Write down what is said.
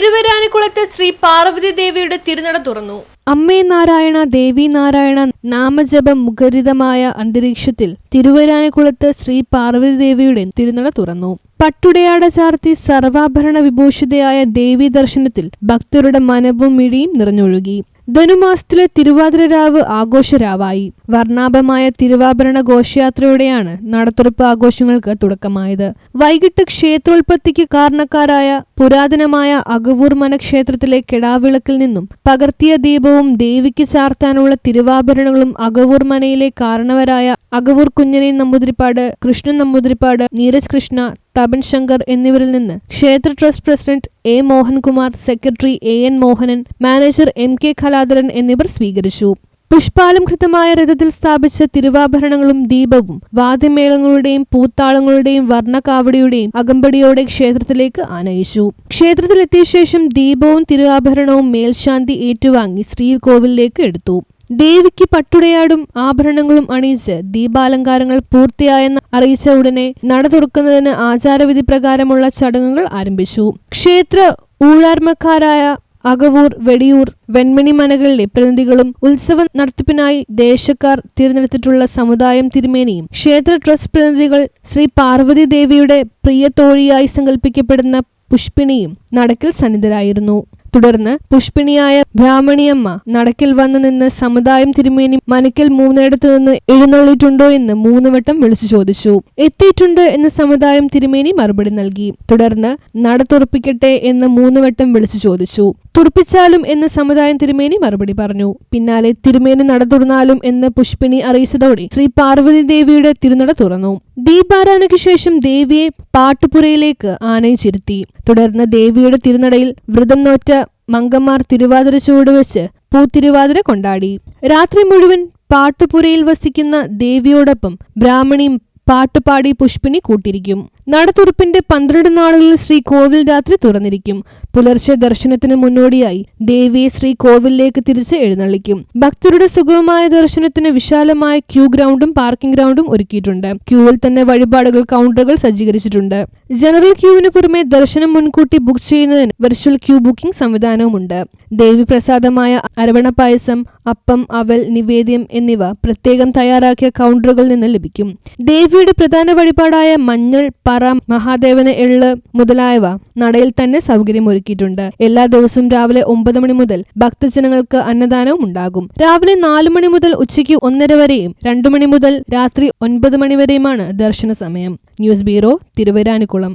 തിരുവരാനിക്കുളത്ത് ശ്രീ പാർവതി ദേവിയുടെ തിരുനട തുറന്നു. അമ്മേ നാരായണ ദേവി നാരായണ നാമജപ മുഖരിതമായ അന്തരീക്ഷത്തിൽ തിരുവരാനക്കുളത്ത് ശ്രീ പാർവതി ദേവിയുടെ തിരുനട തുറന്നു. പട്ടുടയാട ചാർത്തി സർവാഭരണ വിഭൂഷിതയായ ദേവി ദർശനത്തിൽ ഭക്തരുടെ മനവും മിഴിയും നിറഞ്ഞൊഴുകി. ധനുമാസത്തിലെ തിരുവാതിര രാവ് ആഘോഷരാവായി. വർണാഭമായ തിരുവാഭരണ ഘോഷയാത്രയോടെയാണ് നടത്തുറപ്പ് ആഘോഷങ്ങൾക്ക് തുടക്കമായത്. വൈകിട്ട് ക്ഷേത്രോൽപ്പത്തിക്ക് കാരണക്കാരായ പുരാതനമായ അകവൂർ മനക്ഷേത്രത്തിലെ കെടാവിളക്കിൽ നിന്നും പകർത്തിയ ദീപവും ദേവിക്ക് ചാർത്താനുള്ള തിരുവാഭരണങ്ങളും അകവൂർ മനയിലെ കാരണവരായ അകവൂർ കുഞ്ഞനെ നമ്പൂതിരിപ്പാട് കൃഷ്ണൻ നമ്പൂതിരിപ്പാട് നീരജ് കൃഷ്ണ തപൻ ശങ്കർ എന്നിവരിൽ നിന്ന് ക്ഷേത്ര trust president A Mohankumar secretary A N Mohanan manager M K Kaladharan എന്നിവർ സ്വീകരിച്ചു. പുഷ്പാലംകൃതമായ രഥത്തിൽ സ്ഥാപിച്ച തിരുവാഭരണങ്ങളും ദീപവും വാദ്യമേളങ്ങളുടെയും പൂത്താളങ്ങളുടെയും വർണക്കാവടിയുടെയും അകമ്പടിയോടെ ക്ഷേത്രത്തിലേക്ക് ആനയിച്ചു. ക്ഷേത്രത്തിലെത്തിയ ശേഷം ദീപവും തിരുവാഭരണവും മേൽശാന്തി ഏറ്റുവാങ്ങി ശ്രീകോവിലേക്ക് എടുത്തു. ദേവിക്ക് പട്ടുടയാടും ആഭരണങ്ങളും അണിയിച്ച് ദീപാലങ്കാരങ്ങൾ പൂർത്തിയായെന്ന് അറിയിച്ച ഉടനെ നട തുറക്കുന്നതിന് ആചാരവിധി പ്രകാരമുള്ള ചടങ്ങുകൾ ആരംഭിച്ചു. ക്ഷേത്ര ഊഴാർമക്കാരായ അകവൂർ വെടിയൂർ വെൺമണി മനകളിലെ പ്രതിനിധികളും ഉത്സവ നടത്തിപ്പിനായി ദേശക്കാർ തിരഞ്ഞെടുത്തിട്ടുള്ള സമുദായം തിരുമേനിയും ക്ഷേത്ര ട്രസ്റ്റ് പ്രതിനിധികൾ ശ്രീ പാർവതി ദേവിയുടെ പ്രിയ തോഴിയായി സങ്കല്പിക്കപ്പെടുന്ന പുഷ്പിണിയും നടക്കിൽ സന്നിധരായിരുന്നു. തുടർന്ന് പുഷ്പിണിയായ ബ്രാഹ്മണിയമ്മ നടക്കിൽ വന്നു നിന്ന് സമുദായം തിരുമേനി മനക്കിൽ മൂന്നിടത്തു നിന്ന് എഴുന്നള്ളിയിട്ടുണ്ടോ എന്ന് മൂന്ന് വട്ടം വിളിച്ചു ചോദിച്ചു. എത്തിയിട്ടുണ്ട് എന്ന് സമുദായം തിരുമേനി മറുപടി നൽകി. തുടർന്ന് നട തുറപ്പിക്കട്ടെ എന്ന് മൂന്ന് വട്ടം വിളിച്ചു ചോദിച്ചു. തുറപ്പിച്ചാലും എന്ന് സമുദായം തിരുമേനി മറുപടി പറഞ്ഞു. പിന്നാലെ തിരുമേനി നട തുറന്നാലും എന്ന് പുഷ്പിണി അറിയിച്ചതോടെ ശ്രീ പാർവതി ദേവിയുടെ തിരുനട തുറന്നു. ദീപാരാധനയ്ക്ക് ശേഷം ദേവിയെ പാട്ടുപുരയിലേക്ക് ആനയിച്ചിരുത്തി. തുടർന്ന് ദേവിയുടെ തിരുനടയിൽ വ്രതം നോറ്റ മങ്കന്മാർ തിരുവാതിര ചുവടുവെച്ച് പൂത്തിരുവാതിര കൊണ്ടാടി. രാത്രി മുഴുവൻ പാട്ടുപുരയിൽ വസിക്കുന്ന ദേവിയോടൊപ്പം ബ്രാഹ്മണിയും പാട്ടുപാടി പുഷ്പിണി കൂട്ടിരിക്കും നടതുറപ്പിന്റെ പന്ത്രണ്ട് നാളുകളിൽ ശ്രീ കോവിൽ രാത്രി തുറന്നിരിക്കും. പുലർച്ചെ ദർശനത്തിന് മുന്നോടിയായി ദേവിയെ ശ്രീ കോവിലിലേക്ക് തിരിച്ച് എഴുന്നള്ളിക്കും. ഭക്തരുടെ സുഗമമായ ദർശനത്തിന് വിശാലമായ ക്യൂ ഗ്രൗണ്ടും പാർക്കിംഗ് ഗ്രൗണ്ടും ഒരുക്കിയിട്ടുണ്ട്. ക്യൂവിൽ തന്നെ വഴിപാടുകൾ കൗണ്ടറുകൾ സജ്ജീകരിച്ചിട്ടുണ്ട്. ജനറൽ ക്യൂവിന് പുറമെ ദർശനം മുൻകൂട്ടി ബുക്ക് ചെയ്യുന്നതിന് വെർച്വൽ ക്യൂ ബുക്കിംഗ് സംവിധാനവുമുണ്ട്. ദേവി പ്രസാദമായ അരവണ പായസം അപ്പം അവൽ നിവേദ്യം എന്നിവ പ്രത്യേകം തയ്യാറാക്കിയ കൗണ്ടറുകളിൽ നിന്ന് ലഭിക്കും. ദേവിയുടെ പ്രധാന വഴിപാടായ മഞ്ഞൾ പറ മഹാദേവന് എള്ള് മുതലായവ നടയിൽ തന്നെ സൗകര്യമൊരുക്കിയിട്ടുണ്ട്. എല്ലാ ദിവസവും രാവിലെ ഒമ്പത് മണി മുതൽ ഭക്തജനങ്ങൾക്ക് അന്നദാനവും ഉണ്ടാകും. രാവിലെ നാലു മണി മുതൽ ഉച്ചയ്ക്ക് ഒന്നര വരെയും രണ്ടു മണി മുതൽ രാത്രി ഒൻപത് മണി വരെയുമാണ് ദർശന സമയം. News bureau തിരുവരാനിക്കുളം